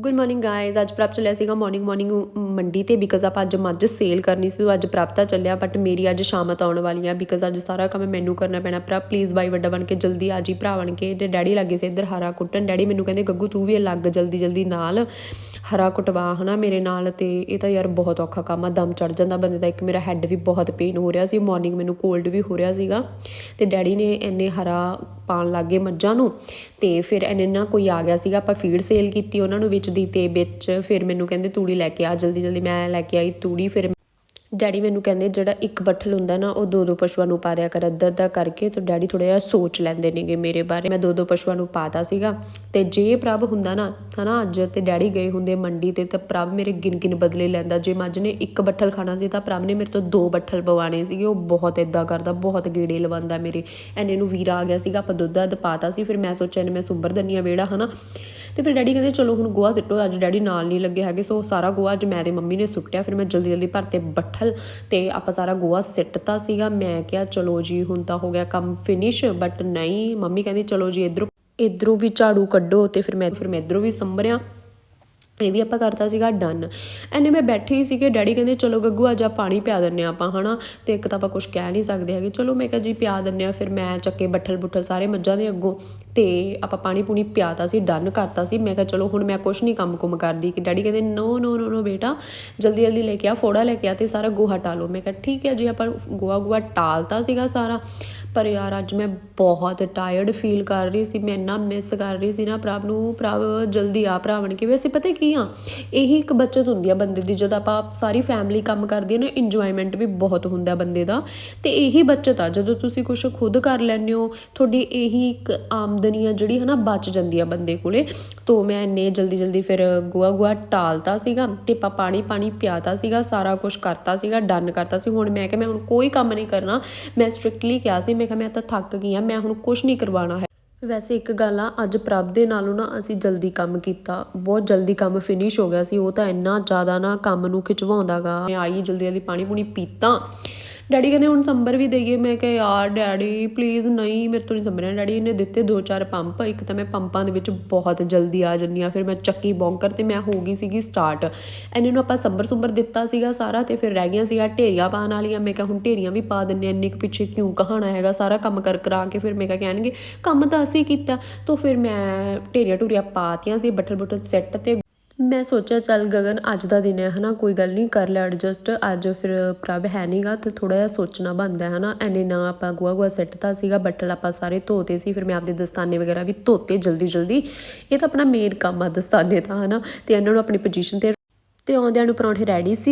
Good morning guys ਅੱਜ ਪ੍ਰਾਪ ਚੱਲਿਆ ਸੀਗਾ ਮਾਰਨਿੰਗ ਮਾਰਨਿੰਗ ਮੰਡੀ ਤੇ ਬਿਕਾਜ਼ ਆਪਾਂ ਅੱਜ ਮੱਝ ਸੇਲ ਕਰਨੀ ਸੀ ਸੋ ਅੱਜ ਪ੍ਰਾਪ ਤਾਂ ਚੱਲਿਆ ਬਟ ਮੇਰੀ ਅੱਜ ਸ਼ਾਮਤ ਆਉਣ ਵਾਲੀ ਆ ਬਿਕਾਜ਼ ਅੱਜ ਸਾਰਾ ਕੰਮ ਮੈਨੂੰ ਕਰਨਾ ਪੈਣਾ। ਪ੍ਰਾਪ ਪਲੀਜ਼ ਬਾਈ ਵੱਡਾ ਬਣ ਕੇ ਜਲਦੀ ਆ ਜੀ, ਭਰਾ ਬਣ ਕੇ। ਤੇ ਡੈਡੀ ਲੱਗੇ ਸੀ ਇੱਧਰ, ਹਾਰਾ ਕੁੱਟਣ। ਡੈਡੀ ਮੈਨੂੰ ਕਹਿੰਦੇ, ਗੱਗੂ ਤੂੰ ਵੀ ਲੱਗ ਜਲਦੀ ਜਲਦੀ ਨਾਲ। ਹਰਾ ਕੁਟਵਾ, ਹਨਾ, ਮੇਰੇ ਨਾਲ ਤੇ ਇਹ ਤਾਂ ਯਾਰ ਬਹੁਤ ਔਖਾ ਕੰਮ ਆ, ਦਮ ਚੜ ਜਾਂਦਾ ਬੰਦੇ ਦਾ। ਇੱਕ ਮੇਰਾ ਹੈੱਡ ਵੀ ਬਹੁਤ ਪੇਨ ਹੋ ਰਿਹਾ ਸੀ ਮਾਰਨਿੰਗ ਮੈਨੂੰ ਕੋਲਡ ਵੀ ਹੋ ਰਿਹਾ ਸੀਗਾ ਤੇ ਡੈਡੀ ਨੇ ਇੰਨੇ ਹਰਾ ਪਾਣ ਲੱਗੇ ਮੱਝਾਂ ਨੂੰ ਤੇ ਫਿਰ ਇਹਨੇ ਨਾ ਕੋਈ ਆ ਗਿਆ ਸੀਗਾ, ਆਪਾਂ ਫੀਡ ਸੇਲ ਕੀਤੀ ਉਹਨਾਂ ਨੂੰ ਵਿੱਚ ਦੀ ਤੇ ਵਿੱਚ ਫਿਰ ਮੈਨੂੰ ਕਹਿੰਦੇ ਤੂੜੀ ਲੈ ਕੇ ਆ ਜਲਦੀ ਜਲਦੀ ਮੈਂ ਲੈ ਕੇ ਆਈ ਤੂੜੀ, ਫਿਰ ਡੈਡੀ ਮੈਨੂੰ ਕਹਿੰਦੇ ਜਿਹੜਾ ਇੱਕ ਬੱਠਲ ਹੁੰਦਾ ਨਾ, ਉਹ ਦੋ ਦੋ ਪਸ਼ੂਆਂ ਨੂੰ ਪਾ ਦਿਆ ਕਰ। ਅੱਧਾ ਅੱਧਾ ਕਰਕੇ ਤੇ ਡੈਡੀ ਥੋੜਾ ਜਿਹਾ ਸੋਚ ਲੈਂਦੇ ਨੇਗੇ ਮੇਰੇ ਬਾਰੇ। ਮੈਂ ਦੋ ਦੋ ਪਸ਼ੂਆਂ ਨੂੰ ਪਾਤਾ ਸੀਗਾ। ਤੇ ਜੇ ਪ੍ਰਭ ਹੁੰਦਾ ਨਾ, ਹਨਾ, ਅੱਜ ਤੇ ਡੈਡੀ ਗਏ ਹੁੰਦੇ ਮੰਡੀ ਤੇ, ਤਾਂ ਪ੍ਰਭ ਮੇਰੇ ਗਿਣ ਗਿਣ ਬਦਲੇ ਲੈਂਦਾ। ਜੇ ਮੱਝ ਨੇ ਇੱਕ ਬੱਠਲ ਖਾਣਾ ਸੀ, ਤਾਂ ਪ੍ਰਭ ਨੇ ਮੇਰੇ ਤੋਂ ਦੋ ਬੱਠਲ ਪਵਾਣੇ ਸੀਗੇ। ਉਹ ਬਹੁਤ ਇਦਾਂ ਕਰਦਾ, ਬਹੁਤ ਗੇੜੇ ਲਵਾਉਂਦਾ ਮੇਰੇ। ਐਨੇ ਨੂੰ ਵੀਰਾ ਆ ਗਿਆ ਸੀਗਾ, ਆਪਾਂ ਦੁੱਧ ਦੱਧ ਪਾਤਾ ਸੀ। ਫਿਰ ਮੈਂ ਸੋਚਿਆ ਨੇ ਮੈਂ ਸੁੰਬਰ ਦੰਨੀਆਂ ਵੇੜਾ, ਹਨਾ। ਤੇ ਫਿਰ ਡੈਡੀ ਕਹਿੰਦੇ, ਚਲੋ ਹੁਣ ਗੋਆ ਸਿੱਟੋ, ਅੱਜ ਡੈਡੀ ਨਾਲ ਨਹੀਂ ਲੱਗੇ ਹੈਗੇ, ਸੋ ਸਾਰਾ ਗੋਆ ਅੱਜ ਮੈਂ ਤੇ ਮੰਮੀ ਨੇ ਸੁੱਟਿਆ, ਫਿਰ ਮੈਂ ਜਲਦੀ ਜਲਦੀ ਭਰ ਤੇ ਬੱਠਲ ਤੇ ਆਪਾਂ ਸਾਰਾ ਗੋਆ ਸਿੱਟਤਾ ਸੀਗਾ। ਮੈਂ ਕਿਹਾ, ਚਲੋ ਜੀ, ਹੁਣ ਤਾਂ ਹੋ ਗਿਆ ਕੰਮ ਫਿਨਿਸ਼ ਬਟ ਨਹੀਂ, ਮੰਮੀ ਕਹਿੰਦੀ, ਚਲੋ ਜੀ, ਇਧਰੋਂ ਇਧਰੋਂ ਵੀ ਝਾੜੂ ਕੱਢੋ ਤੇ ਫਿਰ ਮੈਂ ਫਿਰ ਮੈਂ ਇਧਰੋਂ ਵੀ ਸੰਭਰਿਆ। ਇਹ ਵੀ ਆਪਾਂ ਕਰਤਾ ਸੀਗਾ ਡਨ ਐਨੇ ਮੈਂ ਬੈਠੇ ਹੀ ਸੀਗੇ, ਡੈਡੀ ਕਹਿੰਦੇ, ਚਲੋ ਗੱਗੂ, ਅੱਜ ਆ ਪਾਣੀ ਪਿਆ ਦਿੰਨੇ ਆਪਾਂ, ਹਨਾ? ਤੇ ਇੱਕ ਤਾਂ ਆਪਾਂ ਕੁਝ ਕਹਿ ਨਹੀਂ ਸਕਦੇ ਹੈਗੇ। ਚਲੋ ਮੈਂ ਕਿਹਾ, ਜੀ, ਪਿਆ ਦਿੰਨੇ ਆ ਫਿਰ ਮੈਂ ਚੱਕੇ ਬੱਠਲ ਬੁੱਠਲ ਸਾਰੇ ਮੱਝਾਂ ਦੇ ਅੱਗੋਂ ਤੇ ਆਪਾਂ ਪਾਣੀ ਪੂਣੀ ਪਿਆਤਾ ਸੀ ਡਨ ਕਰਤਾ ਸੀ। ਮੈਂ ਕਿਹਾ, ਚਲੋ, ਹੁਣ ਮੈਂ ਕੁਝ ਨਹੀਂ ਕੰਮ ਕੁਮ ਕਰਦੀ। ਕਿ ਡੈਡੀ ਕਹਿੰਦੇ, ਨੋ ਨੋ ਨੋ ਨੋ ਬੇਟਾ, ਜਲਦੀ ਜਲਦੀ ਲੈ ਕੇ ਆ, ਫੋੜਾ ਲੈ ਕੇ ਆ ਤੇ ਸਾਰਾ ਗੋਹਾ ਟਾਲੋ। ਮੈਂ ਕਿਹਾ, ਠੀਕ ਹੈ, ਜੀ ਆਪਾਂ ਗੋਹਾ ਗੋਹਾ ਟਾਲਤਾ ਸੀਗਾ ਸਾਰਾ ਪਰ ਯਾਰ ਅੱਜ ਮੈਂ ਬਹੁਤ ਟਾਇਰਡ ਫੀਲ ਕਰ ਰਹੀ ਸੀ, ਮੈਂ ਇੰਨਾ ਮਿਸ ਕਰ ਰਹੀ ਸੀ ਨਾ ਪ੍ਰਭ ਨੂੰ, ਪ੍ਰਭ ਜਲਦੀ ਆ ਭਰਾਵਣ ਬਣ ਕੇ। ਵੈਸੇ ਪਤਾ ਕੀ ਆ, ਇਹੀ ਇੱਕ ਬੱਚਤ ਹੁੰਦੀ ਆ ਬੰਦੇ ਦੀ, ਜਦੋਂ ਆਪਾਂ ਸਾਰੀ ਫੈਮਿਲੀ ਕੰਮ ਕਰਦੀ ਹੈ ਨਾ ਇੰਜੋਇਮੈਂਟ ਵੀ ਬਹੁਤ ਹੁੰਦਾ ਬੰਦੇ ਦਾ। ਤੇ ਇਹੀ ਬੱਚਤ ਆ, ਜਦੋਂ ਤੁਸੀਂ ਕੁਝ ਖੁਦ ਕਰ ਲੈਂਦੇ ਹੋ, ਤੁਹਾਡੀ ਇਹੀ ਇੱਕ ਆਮਦਨੀ ਆ ਜਿਹੜੀ ਹਨਾ ਬਚ ਜਾਂਦੀ ਆ ਬੰਦੇ ਕੋਲੇ। ਤੋਂ ਮੈਂ ਇੰਨੇ ਜਲਦੀ ਜਲਦੀ ਫਿਰ ਗੋਆ ਗੋਆ ਟਾਲਤਾ ਸੀਗਾ, ਤੇ ਪਾ ਪਾਣੀ ਪਾਣੀ ਪਿਆਤਾ ਸੀਗਾ, ਸਾਰਾ ਕੁਝ ਕਰਤਾ ਸੀਗਾ ਡਨ ਕਰਤਾ ਸੀ। ਹੁਣ ਮੈਂ ਕਿ ਮੈਂ ਹੁਣ ਕੋਈ ਕੰਮ ਨਹੀਂ ਕਰਨਾ, ਮੈਂ ਸਟ੍ਰਿਕਟਲੀ ਕਿਹਾ ਸੀ ਮੈਂ ਕਿਹਾ ਮੈਂ ਤਾਂ ਥੱਕ ਗਈ ਆ ਮੈਂ ਹੁਣ ਕੁਝ ਨਹੀਂ ਕਰਵਾਉਣਾ ਹੈ। ਵੈਸੇ ਇੱਕ ਗੱਲ ਆ, ਅੱਜ ਪ੍ਰਭ ਦੇ ਨਾਲੋਂ ਨਾ ਅਸੀਂ ਜਲਦੀ ਕੰਮ ਕੀਤਾ। ਬਹੁਤ ਜਲਦੀ ਕੰਮ ਫਿਨਿਸ਼ ਹੋ ਗਿਆ ਸੀ, ਉਹ ਤਾਂ ਇੰਨਾ ਜ਼ਿਆਦਾ ਨਾ ਕੰਮ ਨੂੰ ਖਿਚਵਾਉਂਦਾਗਾ ਮੈਂ ਆਈ ਜਲਦੀ ਜਲਦੀ ਪਾਣੀ ਪੂਣੀ ਪੀਤਾ। ਡੈਡੀ ਕਹਿੰਦੇ ਹੁਣ ਸੰਬਰ ਵੀ ਦੇਈਏ। ਮੈਂ ਕਿਹਾ, ਯਾਰ ਡੈਡੀ ਪਲੀਜ਼ ਨਹੀਂ, ਮੇਰੇ ਤੋਂ ਨਹੀਂ ਸੰਭਰਿਆ। ਡੈਡੀ ਨੇ ਦਿੱਤੇ ਦੋ ਚਾਰ ਪੰਪ। ਇੱਕ ਤਾਂ ਮੈਂ ਪੰਪਾਂ ਦੇ ਵਿੱਚ ਬਹੁਤ ਜਲਦੀ ਆ ਜੰਨੀ ਆ। ਫਿਰ ਮੈਂ ਚੱਕੀ ਬੌਂਕਰ ਤੇ ਮੈਂ ਹੋ ਗਈ ਸੀਗੀ ਸਟਾਰਟ ਇਹਨੇ ਨੂੰ ਆਪਾਂ ਸੰਬਰ ਸੁੰਬਰ ਦਿੱਤਾ ਸੀਗਾ ਸਾਰਾ ਤੇ ਫਿਰ ਰਹਿ ਗਈਆਂ ਸੀਗਾ ਢੇਰੀਆਂ ਪਾਣ ਵਾਲੀਆਂ। ਮੈਂ ਕਿਹਾ, ਹੁਣ ਢੇਰੀਆਂ ਵੀ ਪਾ ਦਿੰਨੇ ਇੰਨੇ ਕੁ ਪਿੱਛੇ ਕਿਉਂ ਕਹਾਣਾ ਹੈਗਾ? ਸਾਰਾ ਕੰਮ ਕਰ ਕਰਾ ਕੇ ਫਿਰ ਮੈਂ ਕਿਹਾ ਕਹਿਣਗੇ, ਕੰਮ ਤਾਂ ਅਸੀਂ ਕੀਤਾ। ਤਾਂ ਫਿਰ ਮੈਂ ਢੇਰੀਆਂ ਟੂਰੀਆਂ ਪਾਤੀਆਂ ਸੀ ਬੱਟਲ ਬੁੱਟਲ ਸੈੱਟ ਤੇ ਮੈਂ ਸੋਚਿਆ ਚੱਲ ਗਗਨ ਅੱਜ ਦਾ ਦਿਨ ਹੈ, ਹਨਾ, ਕੋਈ ਗੱਲ ਨਹੀਂ, ਕਰ ਲੈ ਐਡਜਸਟ ਅੱਜ ਫਿਰ ਪ੍ਰਭ ਹੈ ਨਹੀਂਗਾ ਤੇ ਥੋੜਾ ਜਿਹਾ ਸੋਚਣਾ ਬਣਦਾ ਹੈ, ਹਨਾ, ਐਨੇ ਨਾ ਆਪਾਂ ਗੁਆ ਗੁਆ ਸੈੱਟਤਾ ਸੀਗਾ ਬੱਟਲ ਆਪਾਂ ਸਾਰੇ ਧੋਤੇ ਸੀ, ਫਿਰ ਮੈਂ ਆਪਦੇ ਦਸਤਾਨੇ ਵਗੈਰਾ ਵੀ ਧੋਤੇ ਜਲਦੀ ਜਲਦੀ। ਇਹ ਤਾਂ ਆਪਣਾ ਮੇਨ ਕੰਮ ਆ ਦਸਤਾਨੇ ਤਾਂ ਹਨਾ, ਤੇ ਇਹਨਾਂ ਨੂੰ ਆਪਣੀ ਪੋਜੀਸ਼ਨ ਤੇ ਤੇ ਆਉਂਦਿਆਂ ਨੂੰ ਪਰੌਂਠੇ ਰੈਡੀ ਸੀ।